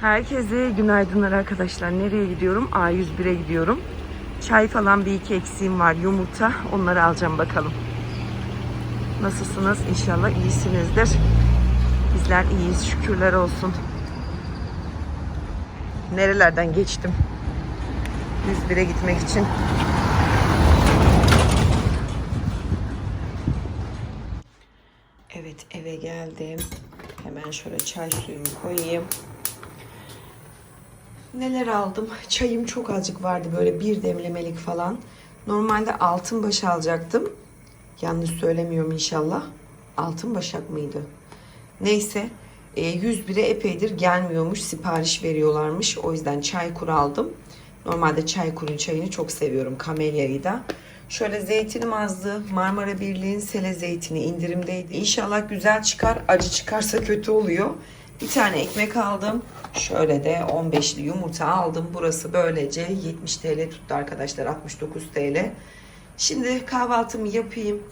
Herkese günaydınlar arkadaşlar. Nereye gidiyorum? A101'e gidiyorum. Çay falan bir iki eksiğim var. Yumurta. Onları alacağım bakalım. Nasılsınız? İnşallah iyisinizdir. Bizler iyiyiz. Şükürler olsun. Nerelerden geçtim? 101'e gitmek için. Evet eve geldim. Hemen şöyle çay suyumu koyayım. Neler aldım? Çayım çok azıcık vardı böyle bir demlemelik falan. Normalde altın baş alacaktım. Yanlış söylemiyorum inşallah. Altın başak mıydı? Neyse. E, 101'e epeydir gelmiyormuş. Sipariş veriyorlarmış. O yüzden çay kuru aldım. Normalde çay kurun çayını çok seviyorum. Kamelya'yı da. Şöyle zeytinim azdı. Marmara Birliği'nin sele zeytini indirimdeydi. İnşallah güzel çıkar. Acı çıkarsa kötü oluyor. Bir tane ekmek aldım. Şöyle de 15'li yumurta aldım. Burası böylece 70 TL tuttu arkadaşlar. 69 TL. Şimdi kahvaltımı yapayım.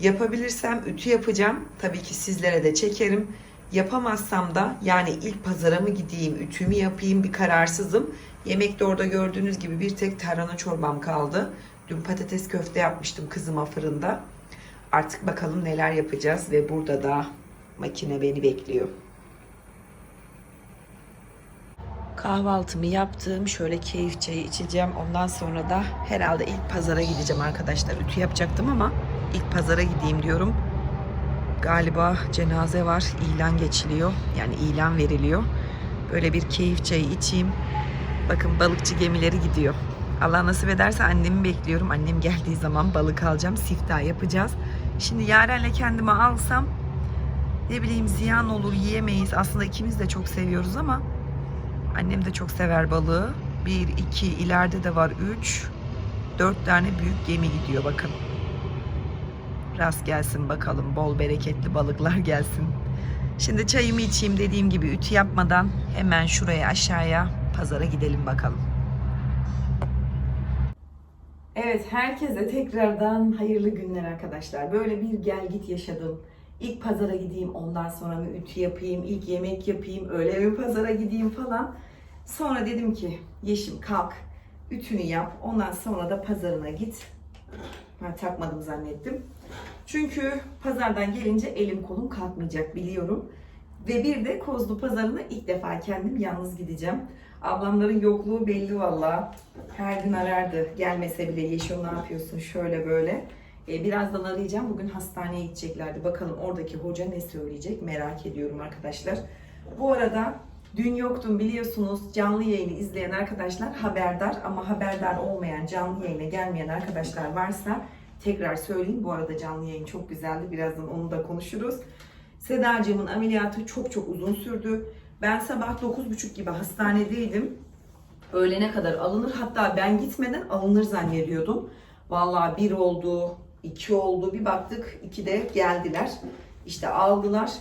Yapabilirsem ütü yapacağım. Tabii ki sizlere de çekerim. Yapamazsam da yani ilk pazara mı gideyim, ütümü yapayım bir kararsızım. Yemekte orada gördüğünüz gibi bir tek tarhana çorbam kaldı. Dün patates köfte yapmıştım kızıma fırında. Artık bakalım neler yapacağız ve burada da makine beni bekliyor. Kahvaltımı yaptım. Şöyle keyif çayı içeceğim. Ondan sonra da herhalde ilk pazara gideceğim arkadaşlar. Ütü yapacaktım ama ilk pazara gideyim diyorum. Galiba cenaze var. ilan geçiliyor. Yani ilan veriliyor. Böyle bir keyif çayı içeyim. Bakın balıkçı gemileri gidiyor. Allah nasip ederse annemi bekliyorum. Annem geldiği zaman balık alacağım. Siftah yapacağız. Şimdi Yaren'le kendime alsam ne bileyim ziyan olur yiyemeyiz. Aslında ikimiz de çok seviyoruz ama Annem de çok sever balığı. Bir, iki, ileride de var üç. Dört tane büyük gemi gidiyor bakın. Rast gelsin bakalım. Bol bereketli balıklar gelsin. Şimdi çayımı içeyim dediğim gibi ütü yapmadan hemen şuraya aşağıya pazara gidelim bakalım. Evet herkese tekrardan hayırlı günler arkadaşlar. Böyle bir gel git yaşadım. İlk pazara gideyim ondan sonra mı ütü yapayım, ilk yemek yapayım, öyle mi pazara gideyim falan. Sonra dedim ki Yeşim kalk ütünü yap ondan sonra da pazarına git. Ben takmadım zannettim. Çünkü pazardan gelince elim kolum kalkmayacak biliyorum. Ve bir de Kozlu pazarına ilk defa kendim yalnız gideceğim. Ablamların yokluğu belli valla. Her gün arardı. Gelmese bile Yeşim ne yapıyorsun şöyle böyle. E, birazdan arayacağım. Bugün hastaneye gideceklerdi. Bakalım oradaki hoca ne söyleyecek merak ediyorum arkadaşlar. Bu arada dün yoktum biliyorsunuz. Canlı yayını izleyen arkadaşlar haberdar ama haberdar olmayan canlı yayına gelmeyen arkadaşlar varsa tekrar söyleyeyim. Bu arada canlı yayın çok güzeldi. Birazdan onu da konuşuruz. Sedacığımın ameliyatı çok çok uzun sürdü. Ben sabah 9.30 gibi hastanedeydim. Öğlene kadar alınır. Hatta ben gitmeden alınır zannediyordum. Vallahi bir oldu, iki oldu. Bir baktık iki de geldiler. İşte aldılar.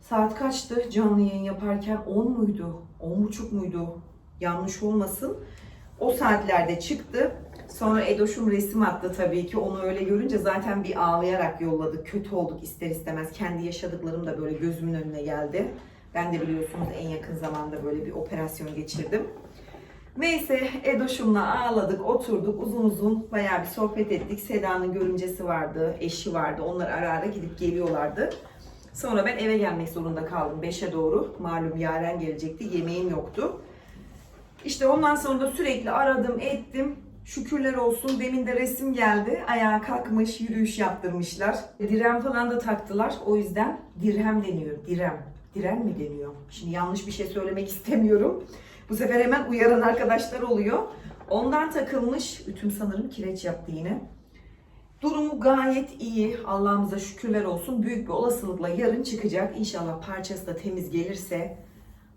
Saat kaçtı canlı yayın yaparken? 10 muydu? 10 buçuk muydu? Yanlış olmasın. O saatlerde çıktı. Sonra Edoş'um resim attı tabii ki. Onu öyle görünce zaten bir ağlayarak yolladı. Kötü olduk ister istemez. Kendi yaşadıklarım da böyle gözümün önüne geldi. Ben de biliyorsunuz en yakın zamanda böyle bir operasyon geçirdim. Neyse Edoş'umla ağladık, oturduk uzun uzun bayağı bir sohbet ettik. Seda'nın görümcesi vardı, eşi vardı. Onlar ara ara gidip geliyorlardı. Sonra ben eve gelmek zorunda kaldım 5'e doğru. Malum Yaren gelecekti, yemeğim yoktu. İşte ondan sonra da sürekli aradım, ettim. Şükürler olsun demin de resim geldi. Ayağa kalkmış, yürüyüş yaptırmışlar. Direm falan da taktılar. O yüzden dirhem deniyor, direm. Diren mi deniyor? Şimdi yanlış bir şey söylemek istemiyorum. Bu sefer hemen uyaran arkadaşlar oluyor. Ondan takılmış. Ütüm sanırım kireç yaptı yine. Durumu gayet iyi. Allah'ımıza şükürler olsun. Büyük bir olasılıkla yarın çıkacak. İnşallah parçası da temiz gelirse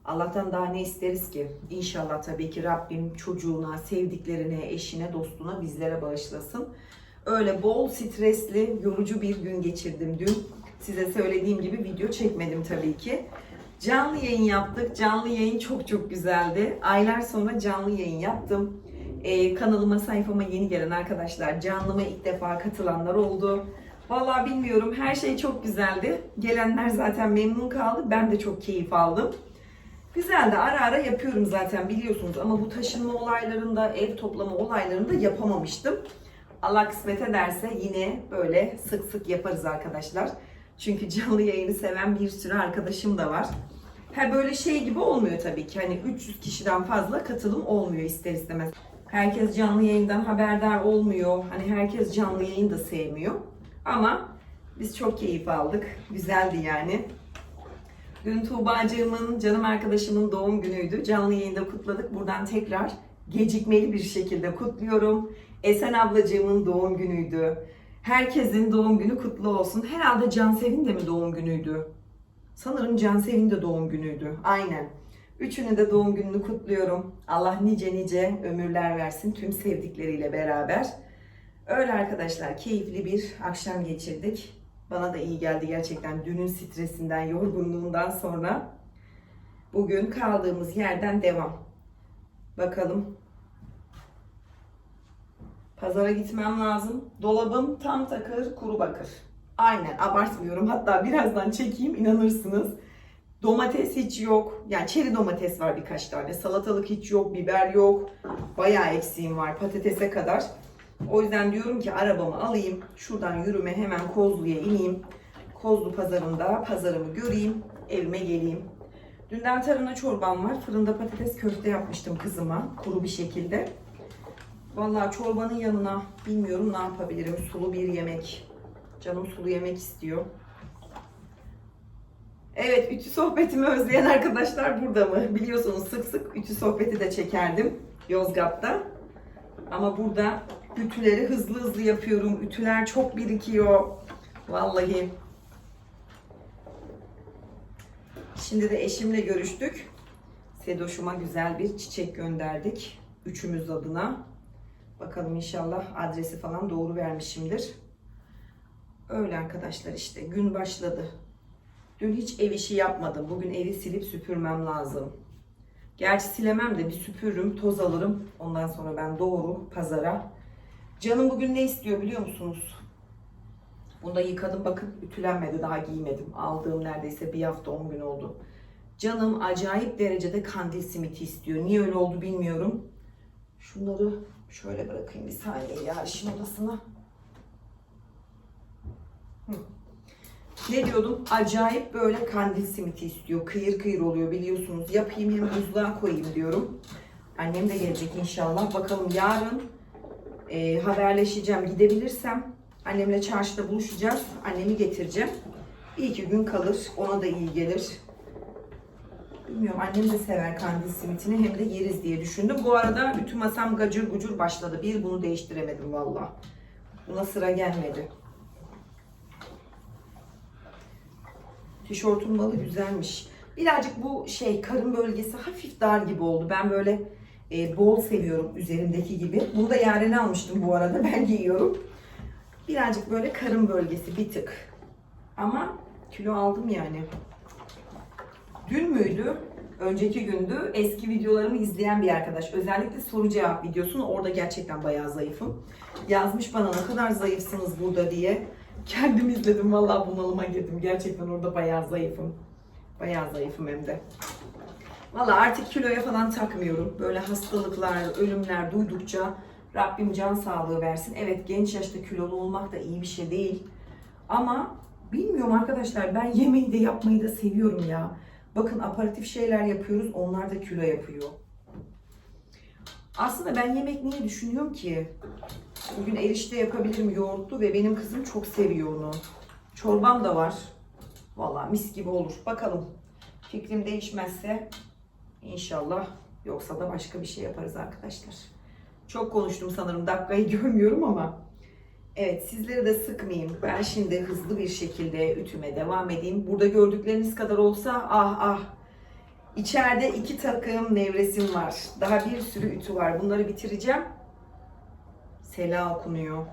Allah'tan daha ne isteriz ki? İnşallah tabii ki Rabbim çocuğuna, sevdiklerine, eşine, dostuna bizlere bağışlasın. Öyle bol stresli, yorucu bir gün geçirdim dün. Size söylediğim gibi video çekmedim tabii ki. Canlı yayın yaptık. Canlı yayın çok çok güzeldi. Aylar sonra canlı yayın yaptım. Ee, kanalıma, sayfama yeni gelen arkadaşlar, canlıma ilk defa katılanlar oldu. Vallahi bilmiyorum, her şey çok güzeldi. Gelenler zaten memnun kaldı. Ben de çok keyif aldım. Güzel de ara ara yapıyorum zaten biliyorsunuz ama bu taşınma olaylarında, ev toplama olaylarında yapamamıştım. Allah kısmet ederse yine böyle sık sık yaparız arkadaşlar. Çünkü canlı yayını seven bir sürü arkadaşım da var. Ha böyle şey gibi olmuyor tabii ki. Hani 300 kişiden fazla katılım olmuyor ister istemez. Herkes canlı yayından haberdar olmuyor. Hani herkes canlı yayın da sevmiyor. Ama biz çok keyif aldık. Güzeldi yani. Dün Tuğba'cığımın, canım arkadaşımın doğum günüydü. Canlı yayında kutladık. Buradan tekrar gecikmeli bir şekilde kutluyorum. Esen ablacığımın doğum günüydü. Herkesin doğum günü kutlu olsun. Herhalde Cansev'in de mi doğum günüydü? Sanırım Cansev'in de doğum günüydü. Aynen. Üçünü de doğum gününü kutluyorum. Allah nice nice ömürler versin tüm sevdikleriyle beraber. Öyle arkadaşlar keyifli bir akşam geçirdik. Bana da iyi geldi gerçekten dünün stresinden, yorgunluğundan sonra. Bugün kaldığımız yerden devam. Bakalım. Pazara gitmem lazım. Dolabım tam takır, kuru bakır. Aynen abartmıyorum. Hatta birazdan çekeyim inanırsınız. Domates hiç yok. Yani çeri domates var birkaç tane. Salatalık hiç yok, biber yok. Bayağı eksiğim var patatese kadar. O yüzden diyorum ki arabamı alayım. Şuradan yürüme hemen Kozlu'ya ineyim. Kozlu pazarında pazarımı göreyim. Evime geleyim. Dünden tarhana çorbam var. Fırında patates köfte yapmıştım kızıma. Kuru bir şekilde. Vallahi çorbanın yanına bilmiyorum ne yapabilirim. Sulu bir yemek. Canım sulu yemek istiyor. Evet, ütü sohbetimi özleyen arkadaşlar burada mı? Biliyorsunuz sık sık ütü sohbeti de çekerdim Yozgat'ta. Ama burada ütüleri hızlı hızlı yapıyorum. Ütüler çok birikiyor. Vallahi. Şimdi de eşimle görüştük. Sedoş'uma güzel bir çiçek gönderdik. Üçümüz adına. Bakalım inşallah adresi falan doğru vermişimdir. Öyle arkadaşlar işte gün başladı. Dün hiç ev işi yapmadım. Bugün evi silip süpürmem lazım. Gerçi silemem de bir süpürürüm, toz alırım. Ondan sonra ben doğru pazara. Canım bugün ne istiyor biliyor musunuz? Bunu da yıkadım bakın ütülenmedi daha giymedim. Aldığım neredeyse bir hafta 10 gün oldu. Canım acayip derecede kandil simiti istiyor. Niye öyle oldu bilmiyorum. Şunları şöyle bırakayım bir saniye ya işin odasına. Ne diyordum? Acayip böyle kandil simiti istiyor. Kıyır kıyır oluyor biliyorsunuz. Yapayım hem buzluğa koyayım diyorum. Annem de gelecek inşallah. Bakalım yarın e, haberleşeceğim. Gidebilirsem annemle çarşıda buluşacağız. Annemi getireceğim. Bir iki gün kalır. Ona da iyi gelir. Bilmiyorum annem de sever kandil simitini hem de yeriz diye düşündüm. Bu arada ütü masam gacır gucur başladı. Bir bunu değiştiremedim valla. Buna sıra gelmedi. Tişörtün balı güzelmiş. Birazcık bu şey karın bölgesi hafif dar gibi oldu. Ben böyle e, bol seviyorum üzerimdeki gibi. Bunu da Yaren'e almıştım bu arada. Ben giyiyorum. Birazcık böyle karın bölgesi bir tık. Ama kilo aldım yani. Dün müydü? Önceki gündü. Eski videolarımı izleyen bir arkadaş. Özellikle soru cevap videosunu orada gerçekten bayağı zayıfım. Yazmış bana ne kadar zayıfsınız burada diye. Kendim izledim vallahi bunalıma girdim. Gerçekten orada bayağı zayıfım. Bayağı zayıfım hem de. Valla artık kiloya falan takmıyorum. Böyle hastalıklar, ölümler duydukça Rabbim can sağlığı versin. Evet genç yaşta kilolu olmak da iyi bir şey değil. Ama bilmiyorum arkadaşlar ben yemeği de yapmayı da seviyorum ya. Bakın aparatif şeyler yapıyoruz onlar da kilo yapıyor. Aslında ben yemek niye düşünüyorum ki? Bugün erişte yapabilirim yoğurtlu ve benim kızım çok seviyor onu. Çorbam da var. Vallahi mis gibi olur. Bakalım. Fikrim değişmezse inşallah yoksa da başka bir şey yaparız arkadaşlar. Çok konuştum sanırım. Dakikayı görmüyorum ama. Evet sizleri de sıkmayayım. Ben şimdi hızlı bir şekilde ütüme devam edeyim. Burada gördükleriniz kadar olsa ah ah. İçeride iki takım nevresim var. Daha bir sürü ütü var. Bunları bitireceğim. Sela okunuyor.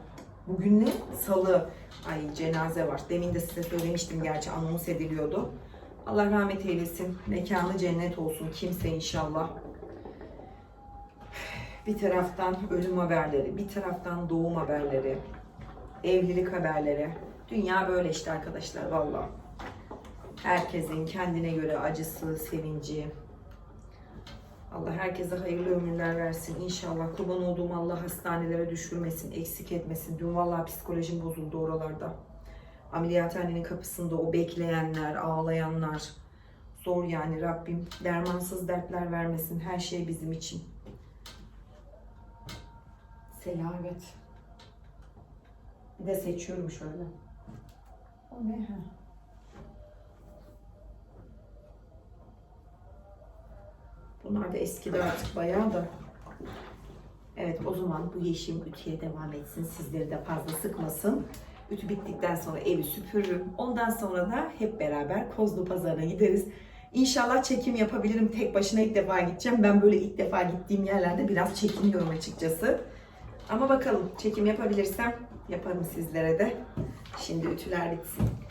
Bugün ne? Salı. Ay cenaze var. Demin de size söylemiştim gerçi anons ediliyordu. Allah rahmet eylesin. Mekanı cennet olsun kimse inşallah. Bir taraftan ölüm haberleri, bir taraftan doğum haberleri, evlilik haberleri. Dünya böyle işte arkadaşlar valla. Herkesin kendine göre acısı, sevinci. Allah herkese hayırlı ömürler versin. İnşallah kurban olduğum Allah hastanelere düşürmesin, eksik etmesin. Dün vallahi psikolojim bozuldu oralarda. Ameliyathanenin kapısında o bekleyenler, ağlayanlar. Zor yani Rabbim. Dermansız dertler vermesin. Her şey bizim için. Selamet. Bir de seçiyorum şöyle. O ne ha? Bunlar da eskidi artık bayağı da. Evet o zaman bu yeşim ütüye devam etsin. Sizleri de fazla sıkmasın. Ütü bittikten sonra evi süpürürüm. Ondan sonra da hep beraber Kozlu Pazarı'na gideriz. İnşallah çekim yapabilirim. Tek başına ilk defa gideceğim. Ben böyle ilk defa gittiğim yerlerde biraz çekiniyorum açıkçası. Ama bakalım çekim yapabilirsem yaparım sizlere de. Şimdi ütüler bitsin.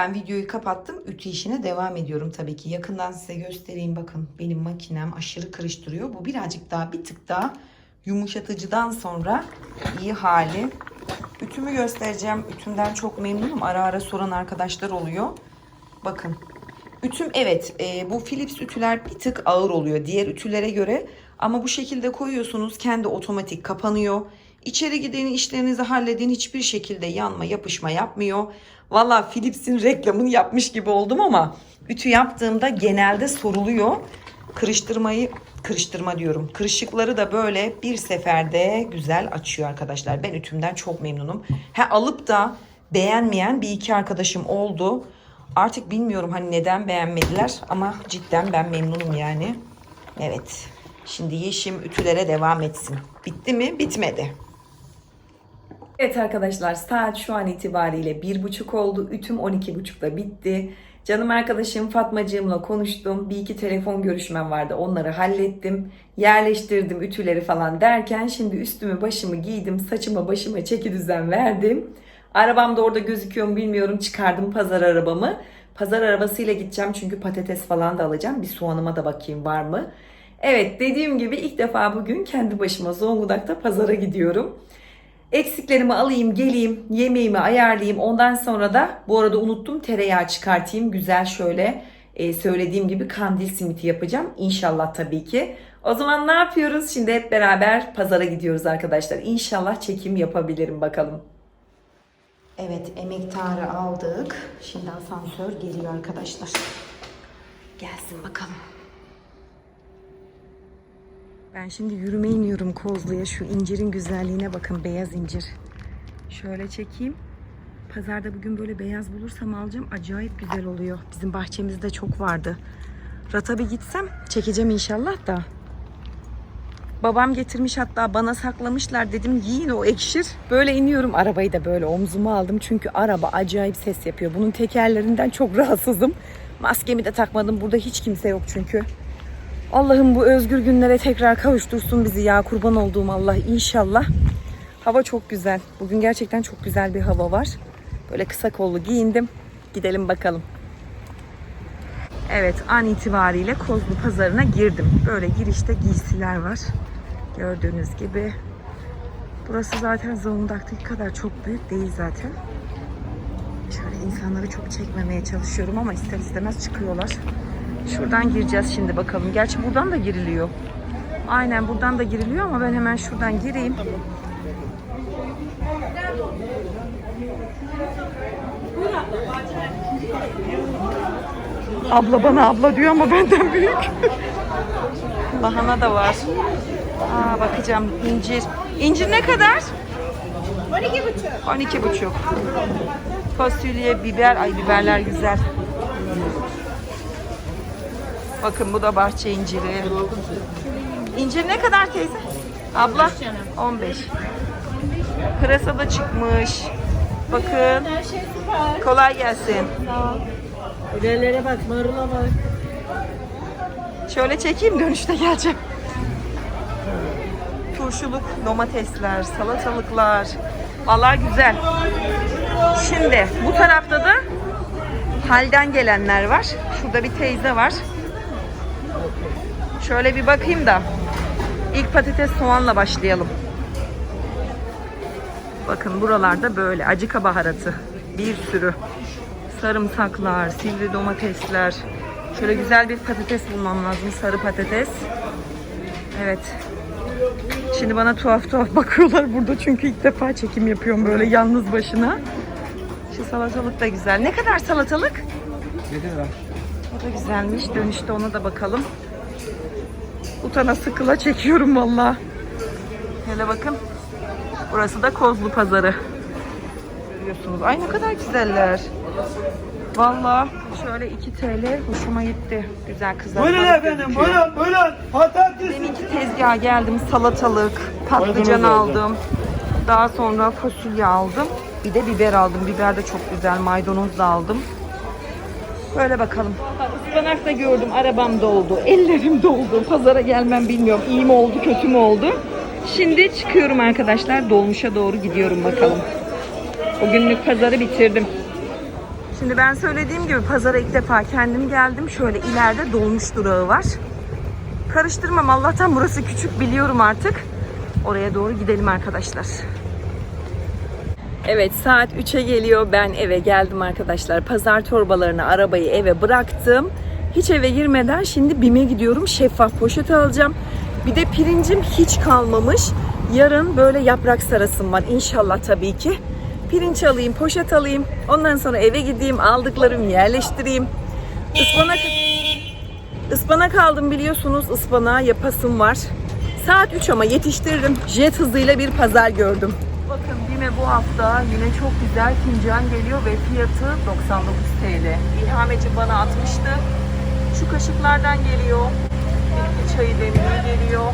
Ben videoyu kapattım. Ütü işine devam ediyorum tabii ki. Yakından size göstereyim bakın. Benim makinem aşırı karıştırıyor. Bu birazcık daha bir tık daha yumuşatıcıdan sonra iyi hali. Ütümü göstereceğim. Ütümden çok memnunum. Ara ara soran arkadaşlar oluyor. Bakın. Ütüm evet e, bu Philips ütüler bir tık ağır oluyor diğer ütülere göre. Ama bu şekilde koyuyorsunuz kendi otomatik kapanıyor. İçeri gidin işlerinizi halledin hiçbir şekilde yanma yapışma yapmıyor. Valla Philips'in reklamını yapmış gibi oldum ama ütü yaptığımda genelde soruluyor. Kırıştırmayı kırıştırma diyorum. Kırışıkları da böyle bir seferde güzel açıyor arkadaşlar. Ben ütümden çok memnunum. Ha alıp da beğenmeyen bir iki arkadaşım oldu. Artık bilmiyorum hani neden beğenmediler ama cidden ben memnunum yani. Evet. Şimdi Yeşim ütülere devam etsin. Bitti mi? Bitmedi. Evet arkadaşlar saat şu an itibariyle bir buçuk oldu. Ütüm 12.30'da bitti. Canım arkadaşım Fatmacığımla konuştum. Bir iki telefon görüşmem vardı. Onları hallettim. Yerleştirdim ütüleri falan derken şimdi üstümü başımı giydim. Saçıma başıma çeki düzen verdim. Arabam da orada gözüküyor mu bilmiyorum. Çıkardım pazar arabamı. Pazar arabasıyla gideceğim çünkü patates falan da alacağım. Bir soğanıma da bakayım var mı. Evet dediğim gibi ilk defa bugün kendi başıma Zonguldak'ta pazara gidiyorum. Eksiklerimi alayım, geleyim, yemeğimi ayarlayayım. Ondan sonra da bu arada unuttum tereyağı çıkartayım. Güzel şöyle e, söylediğim gibi kandil simiti yapacağım. İnşallah tabii ki. O zaman ne yapıyoruz? Şimdi hep beraber pazara gidiyoruz arkadaşlar. İnşallah çekim yapabilirim bakalım. Evet emektarı aldık. Şimdi asansör geliyor arkadaşlar. Gelsin bakalım. Ben şimdi yürüme iniyorum Kozlu'ya. Şu incirin güzelliğine bakın. Beyaz incir. Şöyle çekeyim. Pazarda bugün böyle beyaz bulursam alacağım. Acayip güzel oluyor. Bizim bahçemizde çok vardı. Rata bir gitsem çekeceğim inşallah da. Babam getirmiş hatta bana saklamışlar dedim yiyin o ekşir. Böyle iniyorum arabayı da böyle omzuma aldım. Çünkü araba acayip ses yapıyor. Bunun tekerlerinden çok rahatsızım. Maskemi de takmadım. Burada hiç kimse yok çünkü. Allah'ım bu özgür günlere tekrar kavuştursun bizi ya kurban olduğum Allah inşallah. Hava çok güzel. Bugün gerçekten çok güzel bir hava var. Böyle kısa kollu giyindim. Gidelim bakalım. Evet an itibariyle Kozlu Pazarı'na girdim. Böyle girişte giysiler var. Gördüğünüz gibi. Burası zaten Zonguldak'taki kadar çok büyük değil zaten. Şöyle insanları çok çekmemeye çalışıyorum ama ister istemez çıkıyorlar. Şuradan gireceğiz şimdi bakalım. Gerçi buradan da giriliyor. Aynen buradan da giriliyor ama ben hemen şuradan gireyim. Abla bana abla diyor ama benden büyük. Lahana da var. Aa, bakacağım incir. İncir ne kadar? 12 buçuk. 12 buçuk. Fasulye, biber. Ay biberler güzel. Bakın bu da bahçe inciri. İncir ne kadar teyze? Abla 15. Pırasa da çıkmış. Bakın Her şey süper. Kolay gelsin. Biberlere bak, marula bak. Şöyle çekeyim dönüşte geleceğim. Turşuluk, domatesler, salatalıklar. Vallahi güzel. Şimdi bu tarafta da halden gelenler var. Şurada bir teyze var. Şöyle bir bakayım da. İlk patates soğanla başlayalım. Bakın buralarda böyle acıka baharatı. Bir sürü. Sarımsaklar, sivri domatesler. Şöyle güzel bir patates bulmam lazım. Sarı patates. Evet. Şimdi bana tuhaf tuhaf bakıyorlar burada çünkü ilk defa çekim yapıyorum böyle yalnız başına. Şu salatalık da güzel. Ne kadar salatalık? 7 lira. O da güzelmiş. Dönüşte ona da bakalım. Utana sıkıla çekiyorum valla. Hele bakın. Burası da Kozlu Pazarı. Görüyorsunuz. Ay ne kadar güzeller. Valla şöyle 2 TL hoşuma gitti. Güzel kızartmalık Buyurun efendim, buyurun, buyurun. Patates. Deminki tezgaha geldim. Salatalık, patlıcan aldım. Daha sonra fasulye aldım. Bir de biber aldım. Biber de çok güzel. Maydanoz da aldım. Böyle bakalım. Ispanak da gördüm. Arabam doldu. Ellerim doldu. Pazara gelmem bilmiyorum. İyi mi oldu, kötü mü oldu? Şimdi çıkıyorum arkadaşlar. Dolmuşa doğru gidiyorum bakalım. O günlük pazarı bitirdim. Şimdi ben söylediğim gibi pazara ilk defa kendim geldim. Şöyle ileride dolmuş durağı var. Karıştırmam Allah'tan burası küçük biliyorum artık. Oraya doğru gidelim arkadaşlar. Evet saat 3'e geliyor. Ben eve geldim arkadaşlar. Pazar torbalarını arabayı eve bıraktım. Hiç eve girmeden şimdi BİM'e gidiyorum. Şeffaf poşet alacağım. Bir de pirincim hiç kalmamış. Yarın böyle yaprak sarasım var inşallah tabii ki. Pirinç alayım, poşet alayım. Ondan sonra eve gideyim, aldıklarımı yerleştireyim. Ispanak Ispanak aldım biliyorsunuz. Ispanağı yapasım var. Saat 3 ama yetiştiririm. Jet hızıyla bir pazar gördüm. Bakın Bime bu hafta yine çok güzel fincan geliyor ve fiyatı 99 TL. İlhameci bana atmıştı. Şu kaşıklardan geliyor. Bitki çayı demliği geliyor.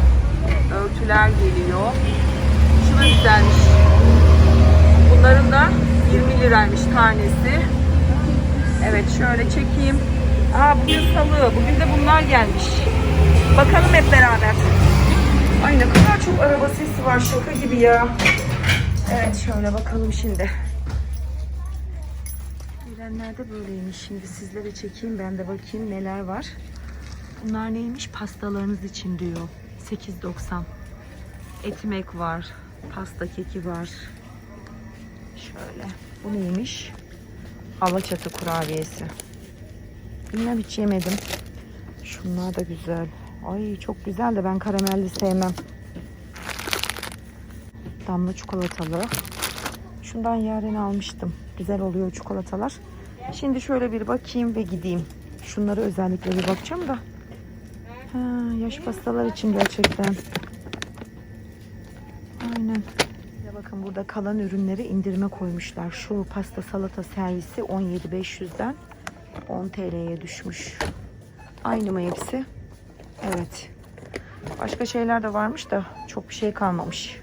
Örtüler geliyor. Şu da güzelmiş. Bunların da 20 liraymış tanesi. Evet şöyle çekeyim. Aa bugün salı. Bugün de bunlar gelmiş. Bakalım hep beraber. Ay ne kadar çok araba sesi var şaka gibi ya. Evet şöyle bakalım şimdi. Gelenler de böyleymiş. Şimdi sizlere çekeyim ben de bakayım neler var. Bunlar neymiş? Pastalarınız için diyor. 8.90. Etimek var. Pasta keki var. Şöyle. Bu neymiş? Alaçatı kurabiyesi. Bilmem hiç yemedim. Şunlar da güzel. Ay çok güzel de ben karamelli sevmem. Damla çikolatalı. Şundan yarın almıştım. Güzel oluyor çikolatalar. Şimdi şöyle bir bakayım ve gideyim. Şunları özellikle bir bakacağım da. Ha, yaş pastalar için gerçekten. Aynen. De bakın burada kalan ürünleri indirime koymuşlar. Şu pasta salata servisi 17.500'den 10 TL'ye düşmüş. Aynı mı hepsi? Evet. Başka şeyler de varmış da çok bir şey kalmamış.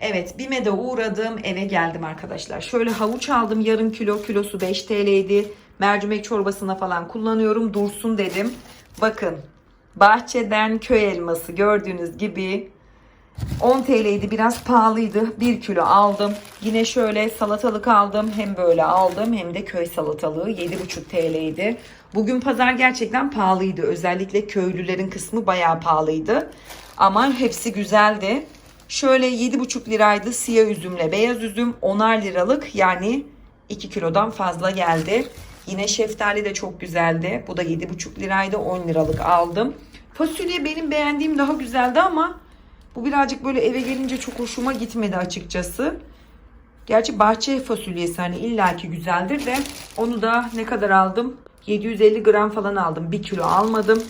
Evet, BİM'e de uğradım, eve geldim arkadaşlar. Şöyle havuç aldım, yarım kilo, kilosu 5 TL'ydi. Mercimek çorbasına falan kullanıyorum, dursun dedim. Bakın, bahçeden köy elması gördüğünüz gibi 10 TL'ydi biraz pahalıydı. 1 kilo aldım. Yine şöyle salatalık aldım. Hem böyle aldım hem de köy salatalığı 7,5 TL'ydi. Bugün pazar gerçekten pahalıydı. Özellikle köylülerin kısmı bayağı pahalıydı. Ama hepsi güzeldi. Şöyle 7,5 liraydı siyah üzümle beyaz üzüm 10'ar liralık yani 2 kilodan fazla geldi. Yine şeftali de çok güzeldi. Bu da 7,5 liraydı 10 liralık aldım. Fasulye benim beğendiğim daha güzeldi ama bu birazcık böyle eve gelince çok hoşuma gitmedi açıkçası. Gerçi bahçe fasulyesi hani illaki güzeldir de onu da ne kadar aldım? 750 gram falan aldım. 1 kilo almadım.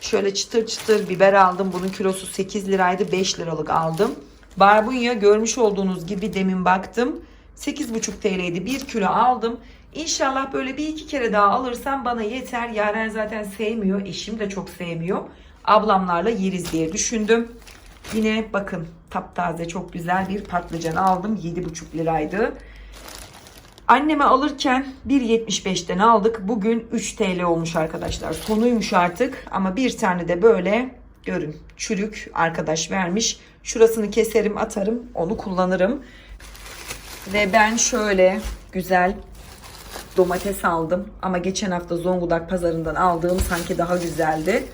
Şöyle çıtır çıtır biber aldım. Bunun kilosu 8 liraydı. 5 liralık aldım. Barbunya görmüş olduğunuz gibi demin baktım. 8,5 TL'ydi. 1 kilo aldım. İnşallah böyle bir iki kere daha alırsam bana yeter. Yaren zaten sevmiyor. Eşim de çok sevmiyor. Ablamlarla yeriz diye düşündüm. Yine bakın taptaze çok güzel bir patlıcan aldım. 7,5 liraydı. Anneme alırken 1.75'ten aldık. Bugün 3 TL olmuş arkadaşlar. Sonuymuş artık ama bir tane de böyle görün çürük arkadaş vermiş. Şurasını keserim atarım onu kullanırım. Ve ben şöyle güzel domates aldım. Ama geçen hafta Zonguldak pazarından aldığım sanki daha güzeldi.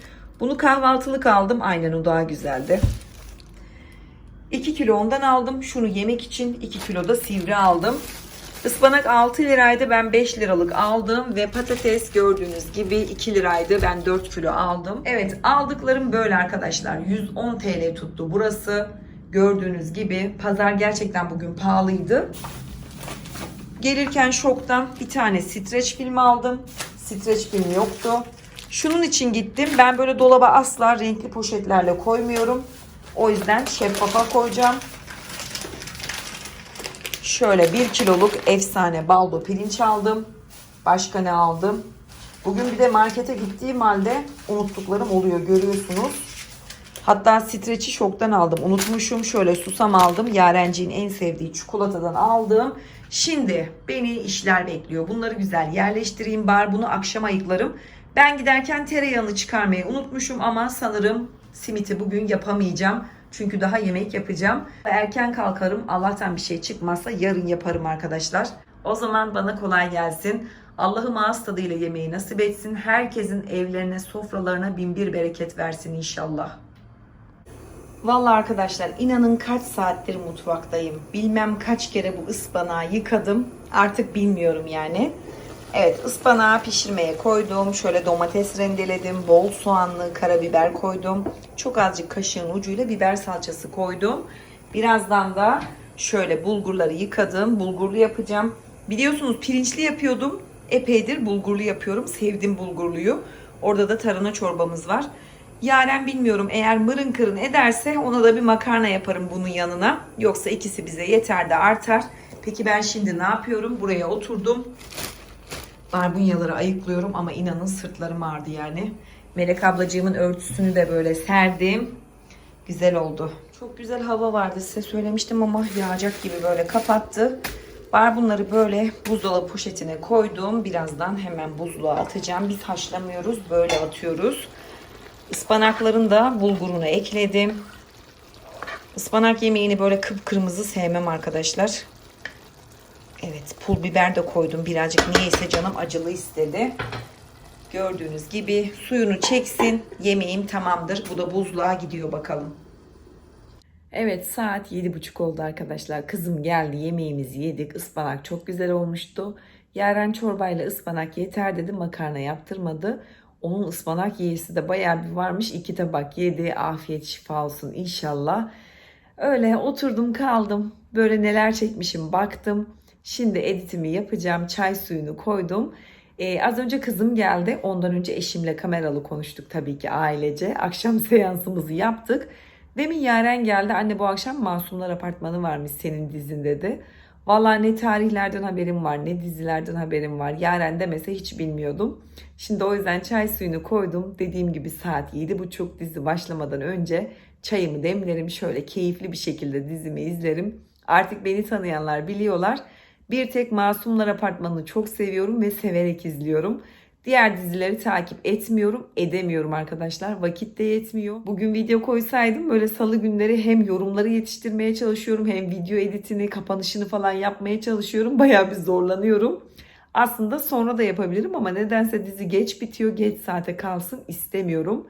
Bunu kahvaltılık aldım. Aynen o daha güzeldi. 2 kilo ondan aldım. Şunu yemek için 2 kilo da sivri aldım. Ispanak 6 liraydı. Ben 5 liralık aldım. Ve patates gördüğünüz gibi 2 liraydı. Ben 4 kilo aldım. Evet aldıklarım böyle arkadaşlar. 110 TL tuttu burası. Gördüğünüz gibi pazar gerçekten bugün pahalıydı. Gelirken şoktan bir tane streç film aldım. Streç film yoktu. Şunun için gittim. Ben böyle dolaba asla renkli poşetlerle koymuyorum. O yüzden şeffafa koyacağım. Şöyle 1 kiloluk efsane baldo pirinç aldım. Başka ne aldım? Bugün bir de markete gittiğim halde unuttuklarım oluyor görüyorsunuz. Hatta streçi şoktan aldım. Unutmuşum. Şöyle susam aldım. Yarenciğin en sevdiği çikolatadan aldım. Şimdi beni işler bekliyor. Bunları güzel yerleştireyim. Bar bunu akşam ayıklarım. Ben giderken tereyağını çıkarmayı unutmuşum ama sanırım simiti bugün yapamayacağım. Çünkü daha yemek yapacağım. Erken kalkarım. Allah'tan bir şey çıkmazsa yarın yaparım arkadaşlar. O zaman bana kolay gelsin. Allah'ım ağız tadıyla yemeği nasip etsin. Herkesin evlerine, sofralarına bin bir bereket versin inşallah. Vallahi arkadaşlar inanın kaç saattir mutfaktayım. Bilmem kaç kere bu ıspanağı yıkadım. Artık bilmiyorum yani. Evet ıspanağı pişirmeye koydum. Şöyle domates rendeledim. Bol soğanlı karabiber koydum. Çok azıcık kaşığın ucuyla biber salçası koydum. Birazdan da şöyle bulgurları yıkadım. Bulgurlu yapacağım. Biliyorsunuz pirinçli yapıyordum. Epeydir bulgurlu yapıyorum. Sevdim bulgurluyu. Orada da tarhana çorbamız var. Yaren bilmiyorum eğer mırın kırın ederse ona da bir makarna yaparım bunun yanına. Yoksa ikisi bize yeter de artar. Peki ben şimdi ne yapıyorum? Buraya oturdum. Barbunyaları ayıklıyorum ama inanın sırtlarım ağrıdı yani. Melek ablacığımın örtüsünü de böyle serdim. Güzel oldu. Çok güzel hava vardı size söylemiştim ama yağacak gibi böyle kapattı. Barbunları böyle buzdolabı poşetine koydum. Birazdan hemen buzluğa atacağım. Biz haşlamıyoruz böyle atıyoruz. Ispanakların da bulgurunu ekledim. Ispanak yemeğini böyle kıpkırmızı sevmem arkadaşlar. Evet pul biber de koydum. Birazcık niyeyse canım acılı istedi. Gördüğünüz gibi suyunu çeksin. Yemeğim tamamdır. Bu da buzluğa gidiyor bakalım. Evet saat yedi buçuk oldu arkadaşlar. Kızım geldi yemeğimizi yedik. Ispanak çok güzel olmuştu. Yaren çorbayla ıspanak yeter dedi. Makarna yaptırmadı. Onun ıspanak yiyesi de bayağı bir varmış. İki tabak yedi. Afiyet şifa olsun inşallah. Öyle oturdum kaldım. Böyle neler çekmişim baktım. Şimdi editimi yapacağım. Çay suyunu koydum. Ee, az önce kızım geldi. Ondan önce eşimle kameralı konuştuk tabii ki ailece. Akşam seansımızı yaptık. Demin Yaren geldi. Anne bu akşam Masumlar Apartmanı varmış senin dizin dedi. Valla ne tarihlerden haberim var ne dizilerden haberim var. Yaren demese hiç bilmiyordum. Şimdi o yüzden çay suyunu koydum. Dediğim gibi saat 7.30 dizi başlamadan önce çayımı demlerim. Şöyle keyifli bir şekilde dizimi izlerim. Artık beni tanıyanlar biliyorlar. Bir tek Masumlar Apartmanı'nı çok seviyorum ve severek izliyorum. Diğer dizileri takip etmiyorum, edemiyorum arkadaşlar. Vakit de yetmiyor. Bugün video koysaydım böyle salı günleri hem yorumları yetiştirmeye çalışıyorum hem video editini, kapanışını falan yapmaya çalışıyorum. Bayağı bir zorlanıyorum. Aslında sonra da yapabilirim ama nedense dizi geç bitiyor, geç saate kalsın istemiyorum.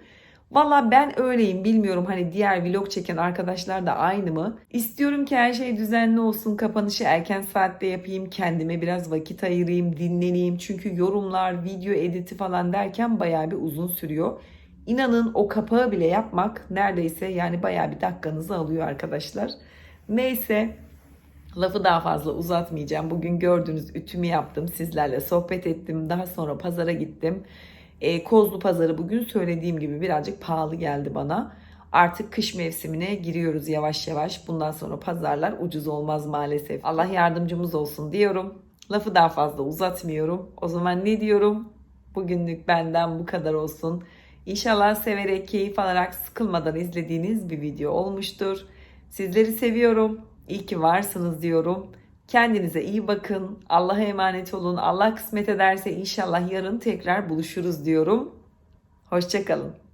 Valla ben öyleyim bilmiyorum hani diğer vlog çeken arkadaşlar da aynı mı? İstiyorum ki her şey düzenli olsun kapanışı erken saatte yapayım kendime biraz vakit ayırayım dinleneyim. Çünkü yorumlar video editi falan derken baya bir uzun sürüyor. İnanın o kapağı bile yapmak neredeyse yani baya bir dakikanızı alıyor arkadaşlar. Neyse Lafı daha fazla uzatmayacağım. Bugün gördüğünüz ütümü yaptım. Sizlerle sohbet ettim. Daha sonra pazara gittim. E, Kozlu pazarı bugün söylediğim gibi birazcık pahalı geldi bana. Artık kış mevsimine giriyoruz yavaş yavaş. Bundan sonra pazarlar ucuz olmaz maalesef. Allah yardımcımız olsun diyorum. Lafı daha fazla uzatmıyorum. O zaman ne diyorum? Bugünlük benden bu kadar olsun. İnşallah severek, keyif alarak, sıkılmadan izlediğiniz bir video olmuştur. Sizleri seviyorum. İyi ki varsınız diyorum. Kendinize iyi bakın. Allah'a emanet olun. Allah kısmet ederse inşallah yarın tekrar buluşuruz diyorum. Hoşçakalın.